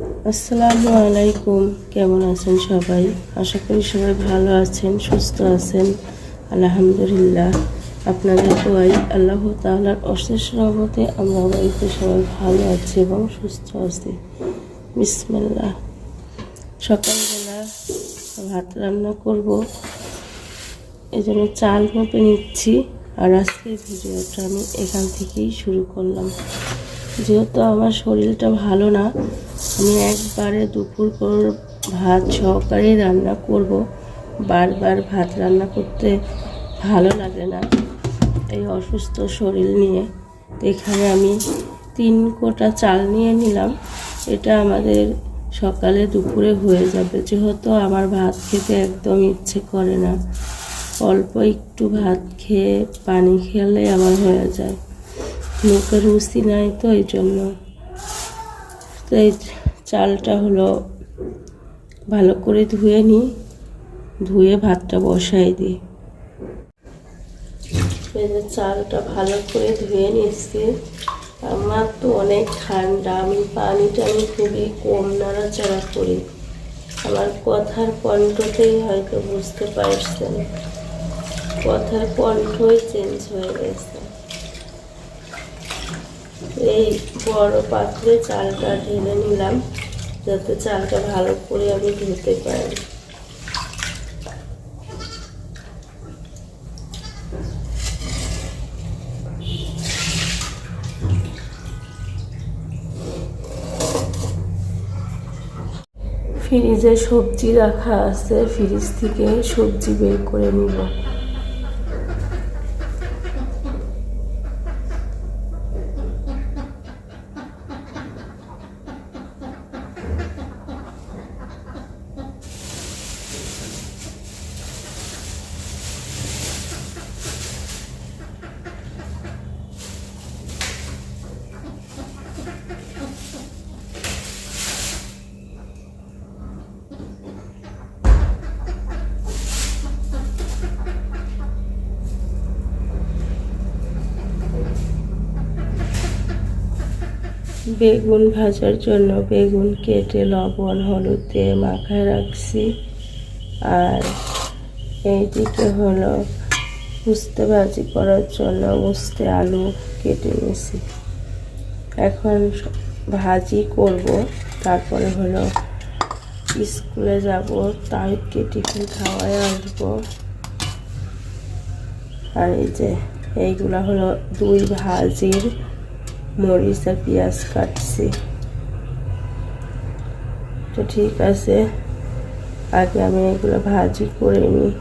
আসসালামু আলাইকুম। কেমন আছেন সবাই? আশা করি সবাই ভালো আছেন, সুস্থ আছেন। আলহামদুলিল্লাহ। আপনাদের দোয়াই আল্লাহ তাআলার অশেষ রহমতে আমরা বাড়িতে সবাই ভালো আছি এবং সুস্থ আছি। বিসমিল্লাহ। সকালবেলা ভাত রান্না করব। এই জন্য চাল মেপে নিচ্ছি। আর আজকের ভিডিওটা আমি এখান থেকেই শুরু করলাম। যেহেতু আমার শরীরটা ভালো না, আমি একবারে দুপুর পর ভাত সহকারেই রান্না করব। বারবার ভাত রান্না করতে ভালো লাগে না এই অসুস্থ শরীর নিয়ে। এখানে আমি তিন কোটা চাল নিয়ে নিলাম, এটা আমাদের সকালে দুপুরে হয়ে যাবে। যেহেতু আমার ভাত খেতে একদম ইচ্ছে করে না, অল্প একটু ভাত খেয়ে পানি খেলে আমার হয়ে যায়। মুখে রুচি নাই তো এই জন্য। এই চালটা হলো ভালো করে ধুয়ে নিই, ধুয়ে ভাতটা বসাই দিই। চালটা ভালো করে ধুয়ে নিচ্ছি। আমার তো অনেক ঠান্ডা, আমি পানি টানি খুবই কম নাড়াচাড়া করি। আমার কথার কণ্ঠতেই হয়তো বুঝতে পারছেন। কথার কণ্ঠই চেঞ্জ হয়ে গেছে। এই বড় পাত্রে চালটা ঢেলে নিলাম, যাতে চালটা ভালো করে আমি ধুতে পারি। ফ্রিজে সবজি রাখা আছে, ফ্রিজ থেকে সবজি বের করে নিব। বেগুন ভাজার জন্য বেগুন কেটে লবণ, হলুদ দিয়ে মাখায় রাখছি। আর এইদিকে হলো উস্তে ভাজি করার জন্য উস্তে আলু কেটে নিয়েছি। এখন ভাজি করব, তারপরে হলো স্কুলে যাব তাইকে টিফিন খাওয়াই আসব। আর এই যে, এইগুলা হলো দুই ভাজির মরিচ আর পেঁয়াজ কাটছি। তো ঠিক আছে আগে আমি এগুলো ভাজি করে নিই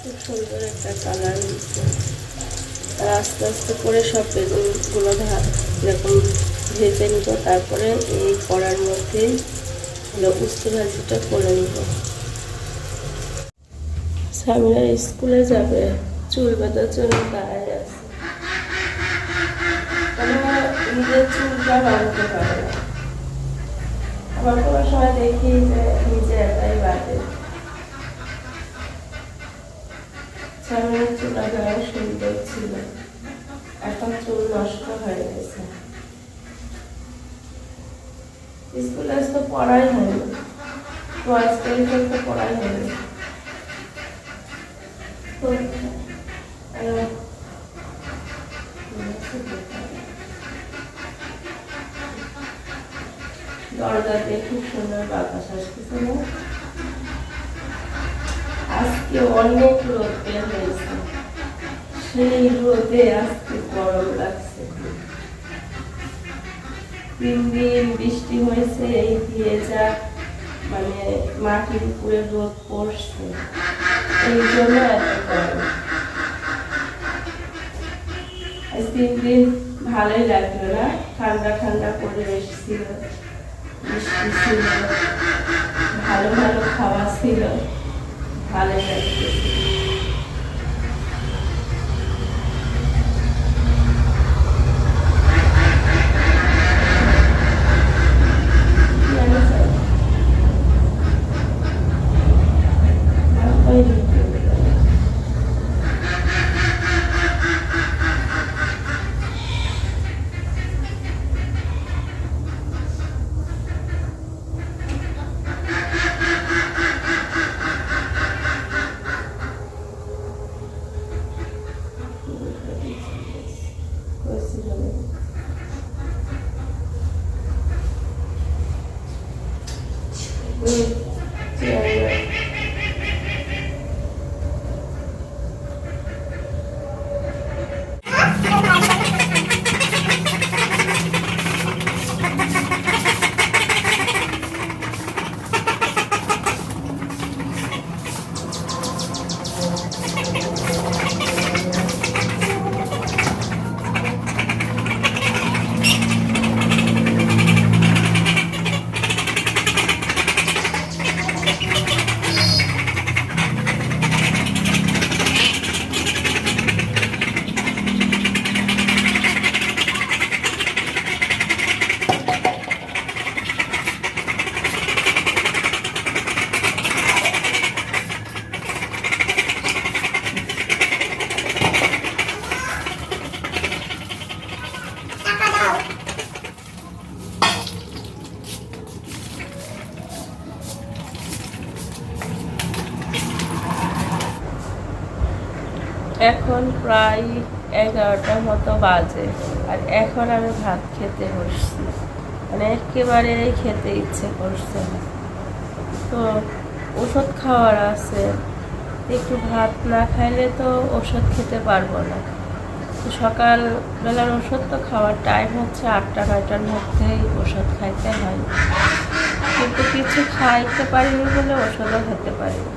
খুব সুন্দর একটা কালার হচ্ছে আর আস্তে আস্তে করে সব বেগুনগুলো এরকম ভেজে নিব, তারপরে এই কড়ার মধ্যে হলো ভাজিটা করে নিব। সামিরা স্কুলে যাবে, চুল বাঁধার জন্য দাঁড়ায় আছে। নিজের চুলটা বাঁধতে পারে না। কোনো সময় দেখি যে নিজে একাই বাঁধে। সামনের চুলটা দেওয়া সুন্দর ছিল। এখন চুল নষ্ট হয়ে গেছে। স্কুলে আজ তো পড়াই হয়নি তো আজকে তো পড়াই হয়নি তো আহ, দরজাতে খুব সুন্দর বাতাস আসতেছে না? আজকে অনেক রোদ বের হয়েছে। সেই রোদে আজকে গরম লাগছে তিন দিন বৃষ্টি হয়েছে, এই দিয়ে যা মানে মাটির উপরে রোদ পড়ছে। এই জন্য এত গরম। তিন দিন ভালোই লাগল না? ঠান্ডা ঠান্ডা পরিবেশ ছিল মিষ্টি ছিল, ভালো ভালো খাওয়া ছিল ভালো লাগছে এখন প্রায় এগারোটার মতো বাজে। আর এখন আমি ভাত খেতে বসছি। মানে একেবারে খেতে ইচ্ছে করছে না। তো ওষুধ খাওয়ার আছে। একটু ভাত না খাইলে তো ওষুধ খেতে পারব না। তো সকালবেলার ওষুধ তো খাওয়ার টাইম হচ্ছে আটটা, নয়টার মধ্যেই ওষুধ খাইতে হয়। কিন্তু কিছু খাইতে পারিনি বলে ওষুধও খেতে পারিনি।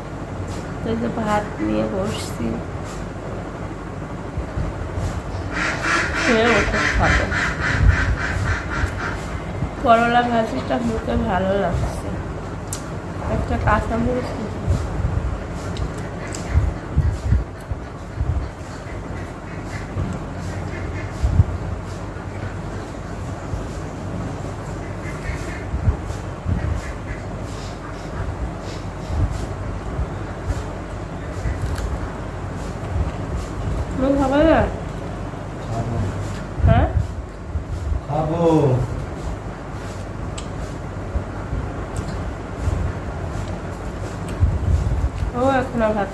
তো যে ভাত নিয়ে বসছি। খেয়ে ওষুধ খাব। করলা ভাজিটা মুখে ভালো লাগছে। একটা কাঁচামরিচ খাবে না খাব হ্যাঁ খাব ও এখন ভাত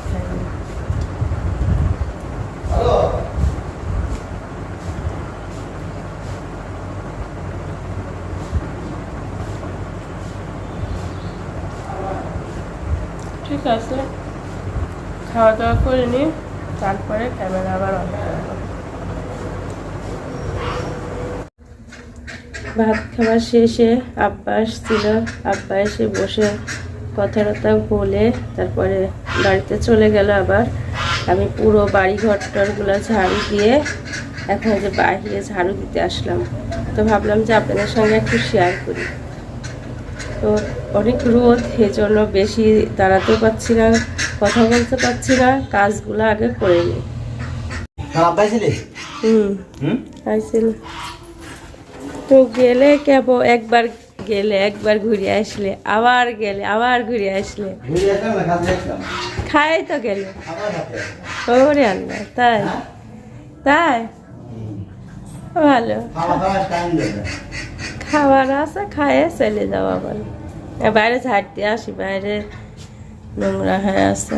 ঠিক আছে। খাওয়া দাওয়া করে নি তারপরে ক্যামেরা আবার অন করব ভাত খাওয়া শেষে আব্বা আসছিল আব্বা এসে বসে কথাটা বলে তারপরে বাড়িতে চলে গেল আবার। আমি পুরো বাড়ি ঘরটরগুলো ঝাড়ু দিয়ে এখন যে বাইরে ঝাড়ু দিতে আসলাম। তো ভাবলাম যে আপনাদের সঙ্গে একটু শেয়ার করি। তো অনেক রোদ এজন্য বেশি দাঁড়াতেও পারছি না কথা বলতে পারছি না কাজগুলো আগে করে নিই। হুম। হুম? আইছিল তো গেলে কেব একবার গেলে একবার ঘুরে আসলে আবার গেলে আবার ঘুরে আসলে। খাই তো গেলে। ওরে আল্লাহ তাই? হ্যাঁ? তাই? ভালো। খাবার আছে খায়ে চলে যাওয়া এ বাইরে ঝাড়তে আসি বাইরে নোংরা হয়ে আছে।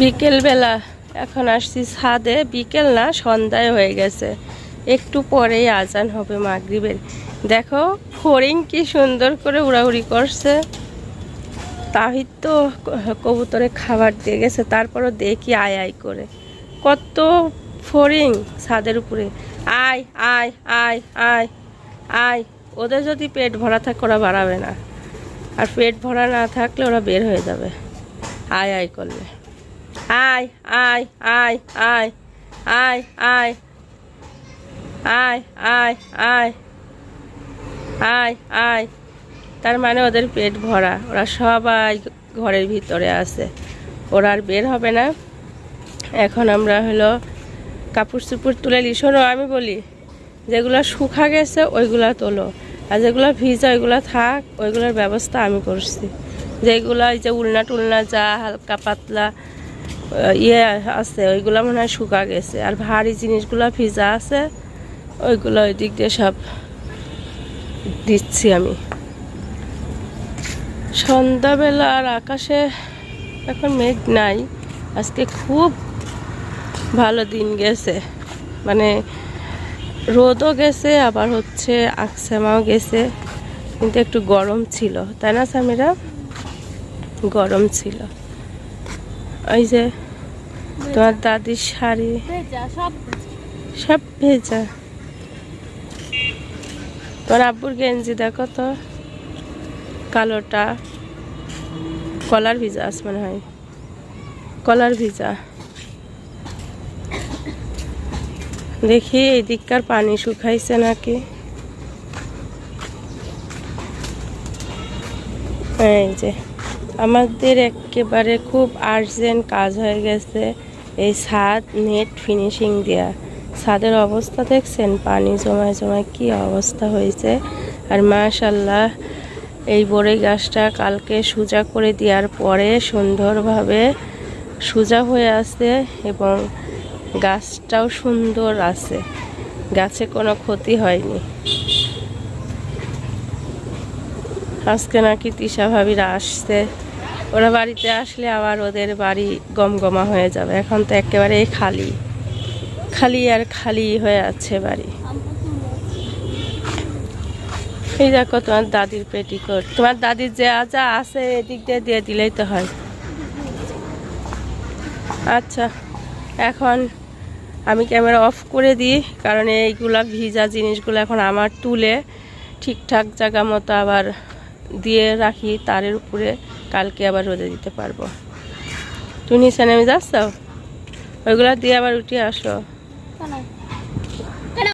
বিকেলবেলা এখন আসছি ছাদে। বিকেল না, সন্ধ্যায় হয়ে গেছে। একটু পরেই আজান হবে মাগরিবের। দেখো, ফড়িং কি সুন্দর করে উড়াউড়ি করছে। তাহিদ তো কবুতরে খাবার দিয়ে গেছে, তারপরও দেখি আয় আয় করে। কত ফড়িং ছাদের উপরে। আয় আয় আয় আয় আয়। ওদের যদি পেট ভরা থাকে, ওরা বাড়াবে না। আর পেট ভরা না থাকলে ওরা বের হয়ে যাবে। আয় আয় করলে। আয় আয় আয় আয় আয় আয় আয় আয় আয় আয় আয় তার মানে ওদের পেট ভরা। ওরা সবাই ঘরের ভিতরে আছে। ওরা আর বের হবে না। এখন আমরা হলো কাপড় চুপড় তুলে নি। শোনো, আমি বলি, যেগুলো শুকা গেছে, ওইগুলা তোলো। আর যেগুলো ভিজা, ওইগুলো থাক, ওইগুলোর ব্যবস্থা আমি করছি। যেগুলো এই যে উলনা টুলনা যা হালকা পাতলা ইয়ে আছে, ওইগুলো মনে হয় শুকা গেছে। আর ভারী জিনিসগুলো ভিজা আছে, ওইগুলো ওই দিক দিয়ে সব দিচ্ছি আমি। সন্ধ্যাবেলা আর আকাশে এখন মেঘ নাই। আজকে খুব ভালো দিন গেছে। মানে রোদও গেছে, আবার হচ্ছে আকসামাও গেছে। কিন্তু একটু গরম ছিল। তাই না, সামিরা? গরম ছিল। ওই যে তোমার দাদির শাড়ি। সব ভেজা। তোমার আব্বুর গেঞ্জি দেখো তো কালোটা। কলার ভিজা আছে মনে হয়। কলার ভিজা। দেখি এই দিককার পানি শুকাইছে নাকি। এই যে। আমাদের একেবারে খুব আর্জেন্ট কাজ হয়ে গেছে এই ছাদ নেট ফিনিশিং দেয়া। ছাদের অবস্থা দেখছেন? পানি জমায় জমায় কি অবস্থা হয়েছে? আর মাশাল্লাহ এই বড়ই গাছটা কালকে সোজা করে দেওয়ার পরে সুন্দরভাবে সোজা হয়ে আছে এবং গাছটাও সুন্দর আছে। গাছে কোনো ক্ষতি হয়নি। আজকে নাকি তিশা ভাবিরা আসছে। ওরা বাড়িতে আসলে আবার ওদের বাড়ি গমগমা হয়ে যাবে। এখন তো একেবারে খালি। খালি আর খালি হয়ে আছে বাড়ি। এই দেখো তোমার দাদির পেটিকোট। তোমার দাদির যে যা আছে, এদিক দিয়ে দিয়ে দিলেই তো হয়। আচ্ছা এখন আমি ক্যামেরা অফ করে দিই, কারণ এইগুলা ভিজা জিনিসগুলো এখন আমার তুলে ঠিকঠাক জায়গা মতো আবার দিয়ে রাখি তারের উপরে। কালকে আবার রোদে দিতে পারব। তুমি নিচে নেমে যাচ্ছ ওইগুলো দিয়ে আবার উঠে আসো।